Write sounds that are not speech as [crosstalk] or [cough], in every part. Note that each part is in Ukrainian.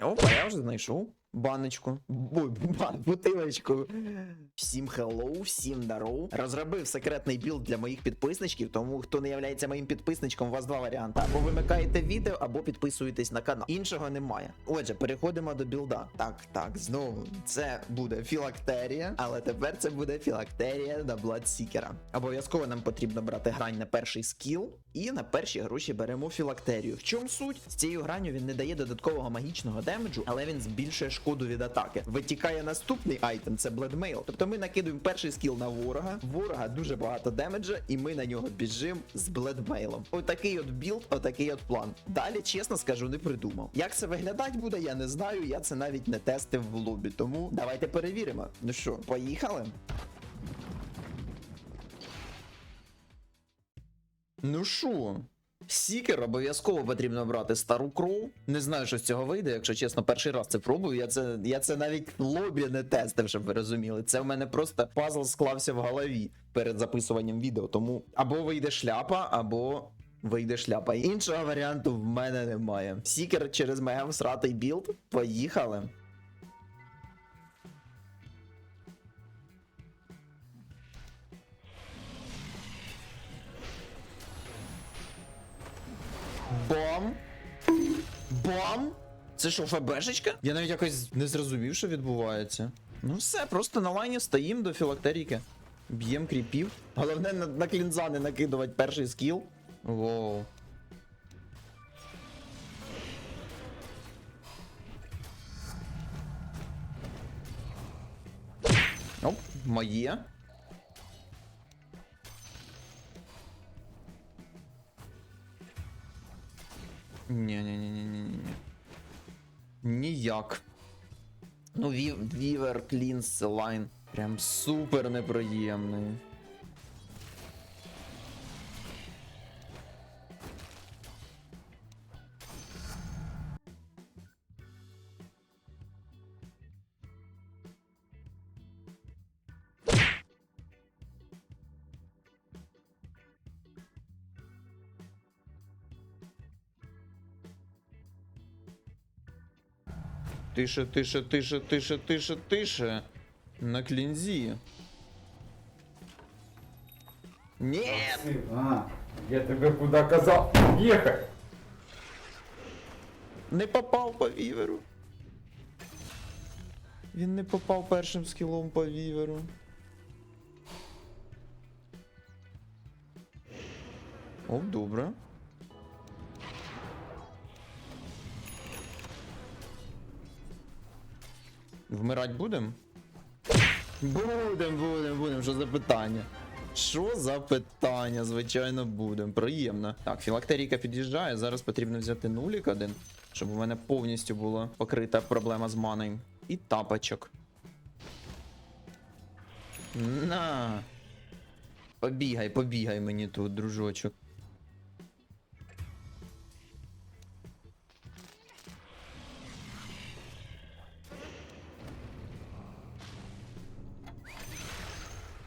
Опа, я вже знайшов баночку. Бу, бан, бутилочку. Всім хеллоу, всім дароу. Розробив секретний білд для моїх підписничків, тому хто не являється моїм підписничком, у вас два варіанти. Або вимикаєте відео, або підписуєтесь на канал. Іншого немає. Отже, переходимо до білда. Так, так, знову це буде філактерія, але тепер це буде філактерія на Бладсікера. Обов'язково нам потрібно брати грань на перший скіл, і на перші гроші беремо філактерію. В чому суть? З цією гранню він не дає додаткового магічного демеджу, але він збільшує шкоду від атаки. Витікає наступний айтем, це Bloodmail. Тобто ми накидуємо перший скіл на ворога, ворога дуже багато демеджа, і ми на нього біжимо з Bloodmail. Отакий от білд, отакий от план. Далі, чесно скажу, не придумав. Як це виглядати буде, я не знаю. Я це навіть не тестив в лобі. Тому давайте перевіримо. Ну що, поїхали? Ну що? Сікер обов'язково потрібно брати стару кров. Не знаю, що з цього вийде, якщо чесно, перший раз це пробую. Я це, я це навіть лобі не тестив, щоб ви розуміли. Це в мене просто пазл склався в голові перед записуванням відео. Тому або вийде шляпа, або вийде шляпа. Іншого варіанту в мене немає. Сікер через мега всратий білд. Поїхали. Бам! Бам! Це що, ФБшечка? Я навіть якось не зрозумів, що відбувається. Ну все, просто на лайні стоїм до філактеріки. Б'єм кріпів. Головне на, на клінза не накидувати перший скіл. Воу. Оп, моє. Ні-ні-ні-ні-ні-ні. Ніяк. Ну, Вівер, Клінс, Лайн. Прям супер неприємний. Тише, тише, тише, тише, тише, тише. На клінзі. Ні! А, я тебе куда казав? Ехай! Не попав по віверу. Він не попав першим скілом по віверу. О, добре. Вмирать будем? Будем, будем, будем. Що за питання? Що за питання? Звичайно, будем. Приємно. Так, філактерійка під'їжджає. Зараз потрібно взяти нулік один, щоб у мене повністю була покрита проблема з маною. І тапочок. На. Побігай, побігай мені тут, дружочок.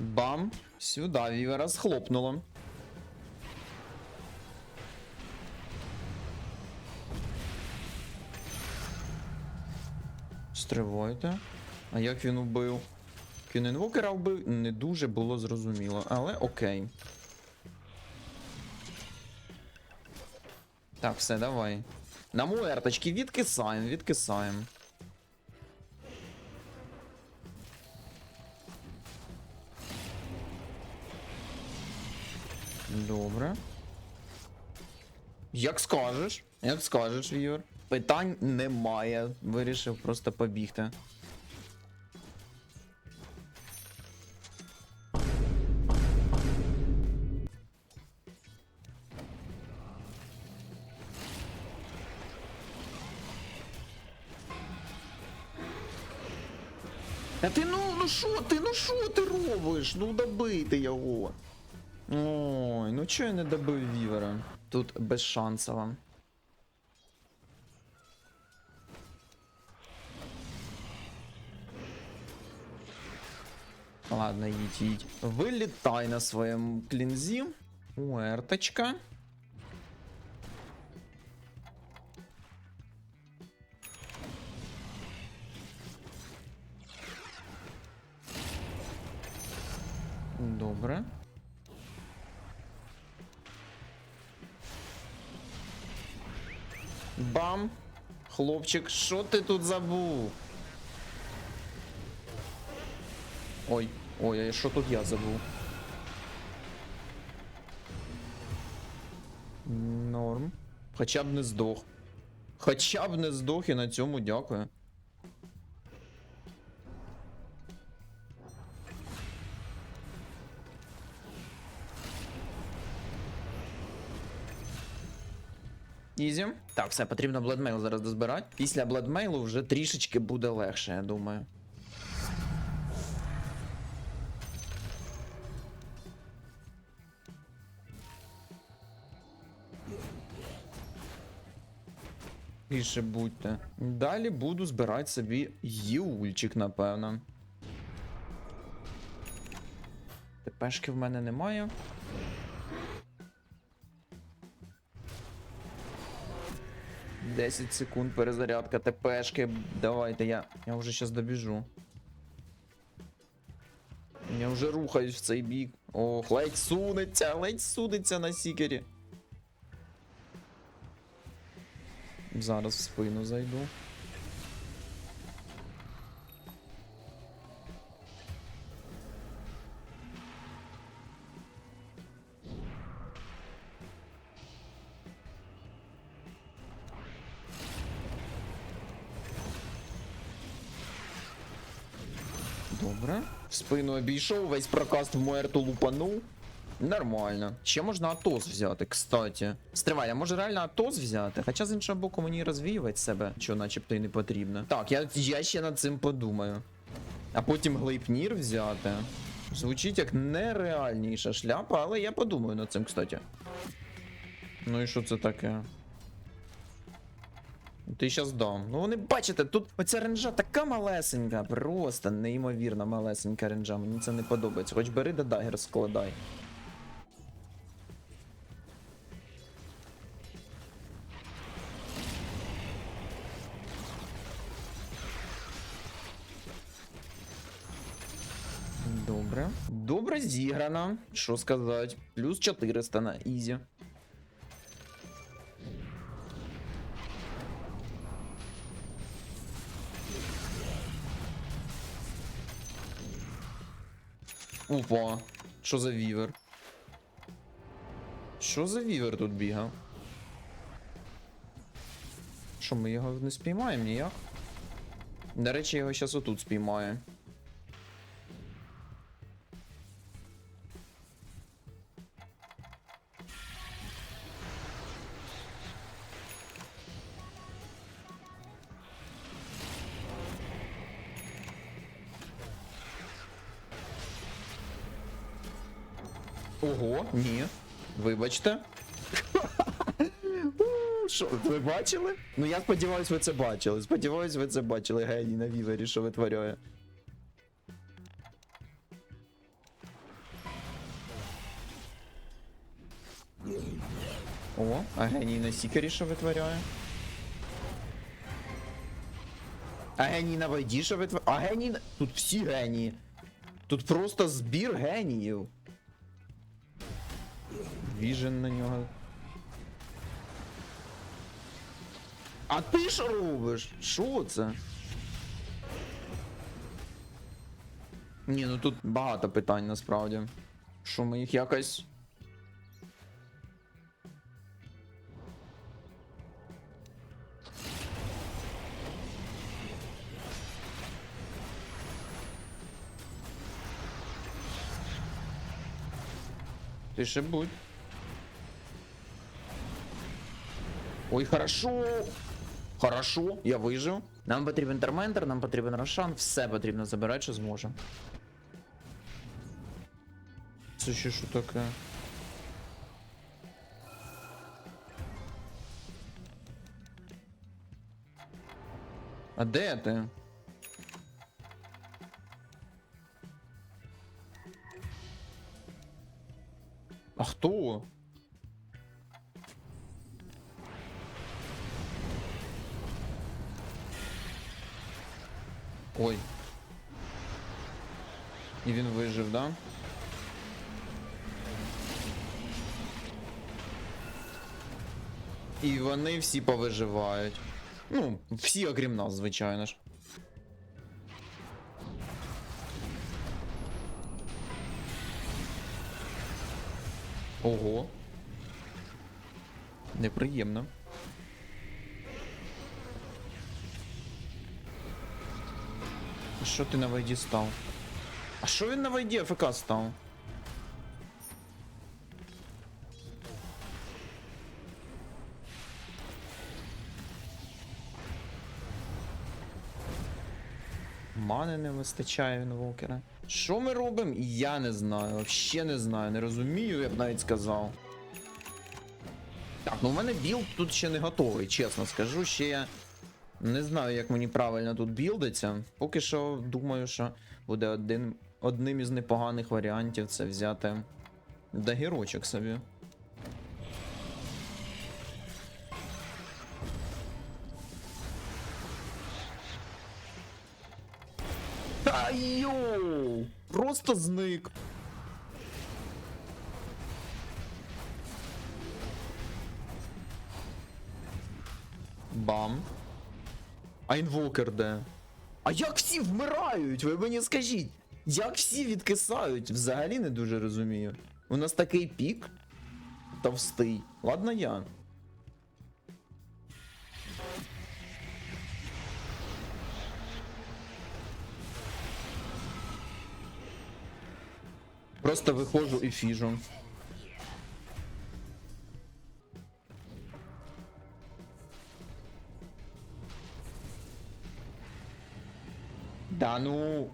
Бам! Сюда вівера схлопнуло. Стривайте. А як він убив? Він інвокера вбив, не дуже було зрозуміло, але окей. Так, все, давай. На муерточки відкисаємо, відкисаємо. Добре. Як скажеш, як скажеш, Вівер. Питань немає. Вирішив просто побігти. А ти ну, ну що ти, ну що ти робиш? Ну добити його. Ой, ну чого я не добив вівера? Тут безшансово. Ладно, їдь, їдь. Вилітай на своєму клінзі. Уерточка. Добре. Бам! Хлопчик, що ти тут забув? Ой, ой, а що тут я забув? Норм. Хоча б не здох. Хоча б не здох і на цьому дякую. Ізі. Так, все, потрібно бладмейл зараз дозбирати. Після бладмейлу вже трішечки буде легше, я думаю. Тише будьте. Далі буду збирати собі юльчик, напевно. Тепешки в мене немає. Десять секунд перезарядка ТПшки. Давайте я. Я вже щас добіжу. Я вже рухаюсь в цей бік. Ох, ледь сунеться, ледь сунеться на сікері. Зараз в спину зайду. Спину обійшов, весь прокаст в Муерту лупанув. Нормально. Ще можна Атос взяти, кстати. Стривай, а може реально Атос взяти? Хоча з іншого боку мені розвіювати себе, що начебто і не потрібно. Так, я, я ще над цим подумаю. А потім глейпнір взяти. Звучить як нереальніша шляпа, але я подумаю над цим, кстати. Ну і що це таке? Ти щас дам. Ну вони бачите, тут оця ренжа така малесенька, просто неймовірно малесенька ренжа. Мені це не подобається. Хоч бери да дагер складай. Добре. Добре зіграно. Що сказати? Плюс 400 на ізі. Опа, що за вівер? Що за вівер тут бігав? Що, ми його не спіймаємо ніяк? До речі, його зараз отут спіймаю. Вибачте. У, [laughs] Що, ви бачили? Ну я сподіваюсь, ви це бачили. Сподіваюсь, ви це бачили, геній на вівері, що витворяє. О, а геній на сікері що витворяє? А геній на вайді що витворяє? А геній на... Тут всі генії. Тут просто збір геніїв. Віжен на нього. А ти що робиш? Що це? Ні, ну тут багато питань насправді. Що ми їх якось. Ти ще будь. Ой, хорошо. Хорошо, я вижив. Нам потрібен терментер, нам потрібен Рошан, все потрібно забирати, що зможемо. Це ще що таке? А де ти? А хто? Ой. І він вижив, да? І вони всі повиживають. Ну, всі окрім нас, звичайно ж. Ого. Неприємно. Що ти на вайді став? А що він на вайді АФК став? Мани не вистачає в інвокера. Що ми робимо? Я не знаю. Вообще не знаю. Не розумію, я б навіть сказав. Так, ну в мене білд тут ще не готовий, чесно скажу. Ще я не знаю, як мені правильно тут білдиться. Поки що думаю, що буде один, одним із непоганих варіантів це взяти дагірочок собі. Та йоу! Просто зник. Бам. А інвокер де? А як всі вмирають? Ви мені скажіть. Як всі відкисають? Взагалі не дуже розумію. У нас такий пік товстий. Ладно я. Просто виходжу і фіжу. Да ну.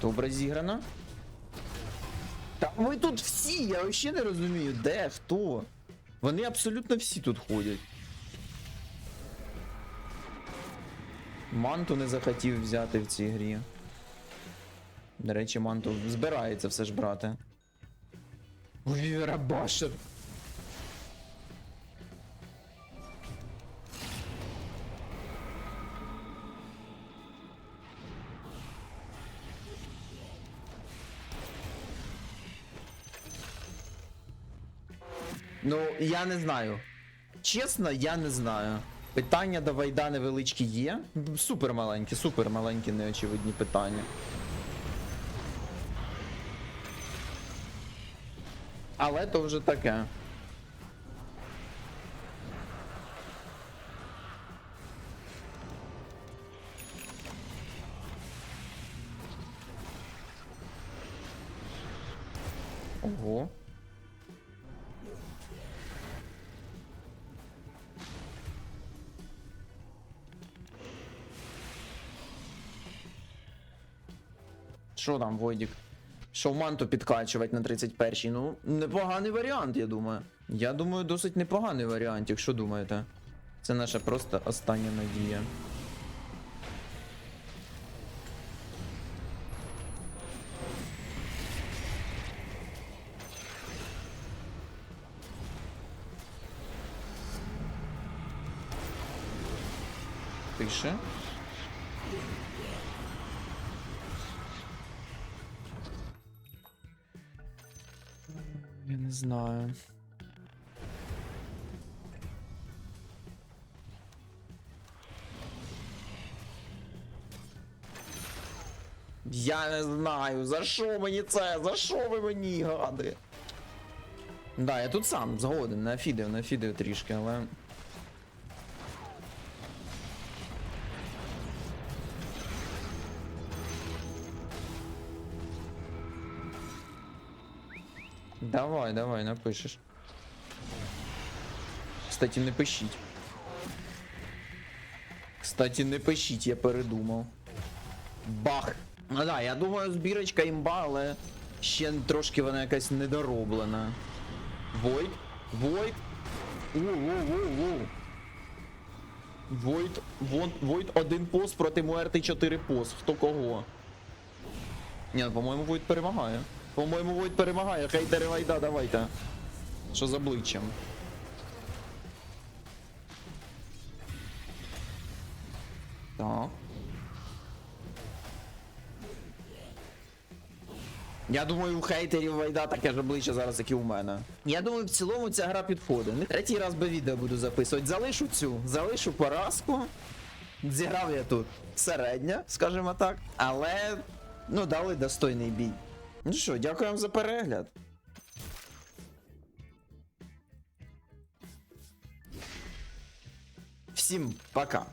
Добре зіграно. Та ви тут всі, я взагалі не розумію, де, хто. Вони абсолютно всі тут ходять. Манту не захотів взяти в цій грі. До речі, манту збирається все ж брати. Вівера Башер. Ну, я не знаю. Чесно, я не знаю. Питання до Вайда невеличкі є. Супер маленькі, супер маленькі, неочевидні питання. Але то вже таке. Що там, Войдік? Що в манту підкачувати на 31-й? Ну, непоганий варіант, я думаю. Я думаю, досить непоганий варіант, якщо думаєте. Це наша просто остання надія. Тише. Я не знаю. Я не знаю, за що мені це? За що ви мені, гади? Да, я тут сам згоден, нафідив, нафідив трішки, але. Давай, давай, напишеш. Кстати, не пишіть. Кстати, не пишіть, я передумав. Бах! Ну да, я думаю, збірочка імба, але ще трошки вона якась недороблена. Войт? Войт? У-у-у-у. Войт, Войт один пост проти Муерти 4 пост. Хто кого? Ні, ну, по-моєму, Войт перемагає. По-моєму, Войт перемагає. Хейтери Вайда, давайте. Що з обличчям? Так. Я думаю, у хейтерів Вайда таке ж обличчя зараз, як і у мене. Я думаю, в цілому ця гра підходить. Третій раз би відео буду записувати. Залишу цю, залишу поразку. Зіграв я тут середня, скажімо так. Але ну дали достойний бій. Ну що, дякую вам за перегляд. Всім пока.